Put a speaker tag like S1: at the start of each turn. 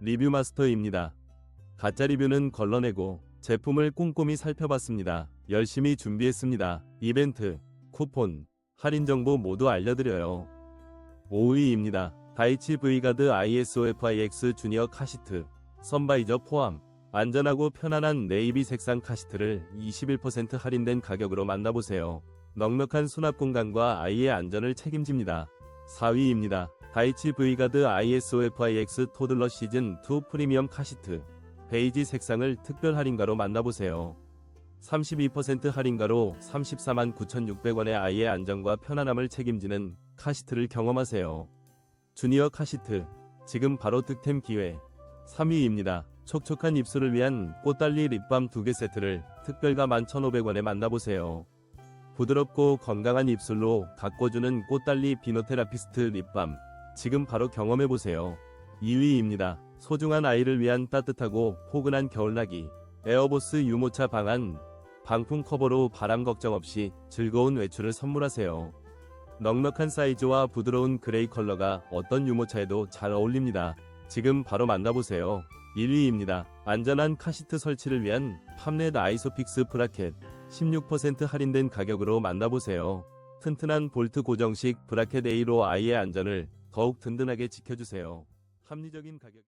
S1: 리뷰 마스터입니다. 가짜 리뷰는 걸러내고 제품을 꼼꼼히 살펴봤습니다. 열심히 준비했습니다. 이벤트, 쿠폰, 할인 정보 모두 알려드려요. 5위입니다. 다이치 V가드 ISOFIX 주니어 카시트, 선바이저 포함, 안전하고 편안한 네이비 색상 카시트를 21% 할인된 가격으로 만나보세요. 넉넉한 수납 공간과 아이의 안전을 책임집니다. 4위입니다. 다이치 V가드 ISOFIX 토들러 시즌2 프리미엄 카시트, 베이지 색상을 특별 할인가로 만나보세요. 32% 할인가로 34만 9,600원의 아이의 안전과 편안함을 책임지는 카시트를 경험하세요. 주니어 카시트, 지금 바로 득템 기회. 3위입니다. 촉촉한 입술을 위한 꽃달리 립밤 2개 세트를 특별가 11,500원에 만나보세요. 부드럽고 건강한 입술로 가꿔주는 꽃달리 비노테라피스트 립밤, 지금 바로 경험해보세요. 2위입니다. 소중한 아이를 위한 따뜻하고 포근한 겨울나기, 에어보스 유모차 방안, 방풍 커버로 바람 걱정 없이 즐거운 외출을 선물하세요. 넉넉한 사이즈와 부드러운 그레이 컬러가 어떤 유모차에도 잘 어울립니다. 지금 바로 만나보세요. 1위입니다. 안전한 카시트 설치를 위한 팜렛 아이소픽스 브라켓 16% 할인된 가격으로 만나보세요. 튼튼한 볼트 고정식 브라켓 A로 아이의 안전을 더욱 든든하게 지켜주세요. 합리적인 가격